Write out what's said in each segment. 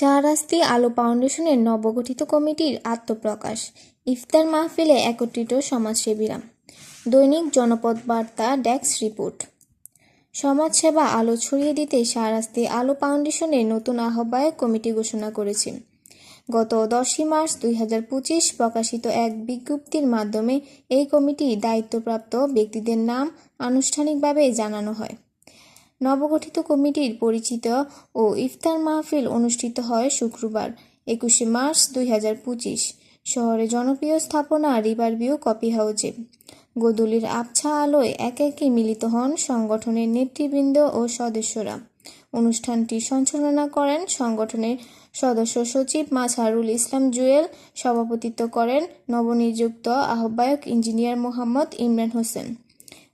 শাহরাস্তি আলো ফাউন্ডেশনের নবগঠিত কমিটির আত্মপ্রকাশ। ইফতার মাহফিলে একত্রিত সমাজসেবীরা। দৈনিক জনপদ বার্তা ডেস্ক রিপোর্ট। সমাজসেবা আলো ছড়িয়ে দিতে শাহরাস্তি আলো ফাউন্ডেশনের নতুন আহ্বায়ক কমিটি ঘোষণা করেছে। গত দশই মার্চ দুই হাজার পঁচিশ প্রকাশিত এক বিজ্ঞপ্তির মাধ্যমে এই কমিটি দায়িত্বপ্রাপ্ত ব্যক্তিদের নাম আনুষ্ঠানিকভাবে জানানো হয়। নবগঠিত কমিটির পরিচিত ও ইফতার মাহফিল অনুষ্ঠিত হয় শুক্রবার, একুশে মার্চ দুই হাজার পঁচিশ। শহরে জনপ্রিয় স্থাপনা রিভার ভিউ কফি হাউজে। গোদুলির আবছা আলোয় একে একে মিলিত হন সংগঠনের নেতৃবৃন্দ ও সদস্যরা। অনুষ্ঠানটি সঞ্চালনা করেন সংগঠনের সদস্য সচিব মাঝহারুল ইসলাম জুয়েল, সভাপতিত্ব করেন নবনিযুক্ত আহ্বায়ক ইঞ্জিনিয়ার মোহাম্মদ ইমরান হোসেন।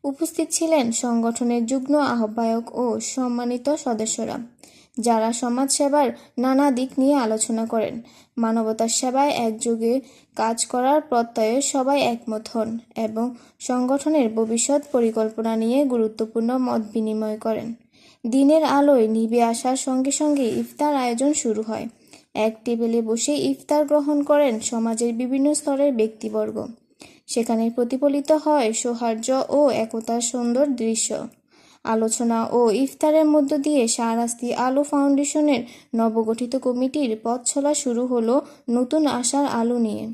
উপস্থিত ছিলেন সংগঠনের যুগ্ম আহ্বায়ক ও সম্মানিত সদস্যরা, যারা সমাজসেবার নানা দিক নিয়ে আলোচনা করেন। মানবতার সেবায় একযোগে কাজ করার প্রত্যয়ে সবাই একমত হন এবং সংগঠনের ভবিষ্যৎ পরিকল্পনা নিয়ে গুরুত্বপূর্ণ মত বিনিময় করেন। দিনের আলোয় নিবে আসার সঙ্গে সঙ্গে ইফতার আয়োজন শুরু হয়। এক টেবিলে বসে ইফতার গ্রহণ করেন সমাজের বিভিন্ন স্তরের ব্যক্তিবর্গ। সেখানে প্রতিফলিত হয় সৌহার্য ও একতার সুন্দর দৃশ্য। আলোচনা ও ইফতারের মধ্য দিয়ে শাহরাস্তি আলো ফাউন্ডেশনের নবগঠিত কমিটির পথ ছলা শুরু হলো নতুন আশার আলো নিয়ে।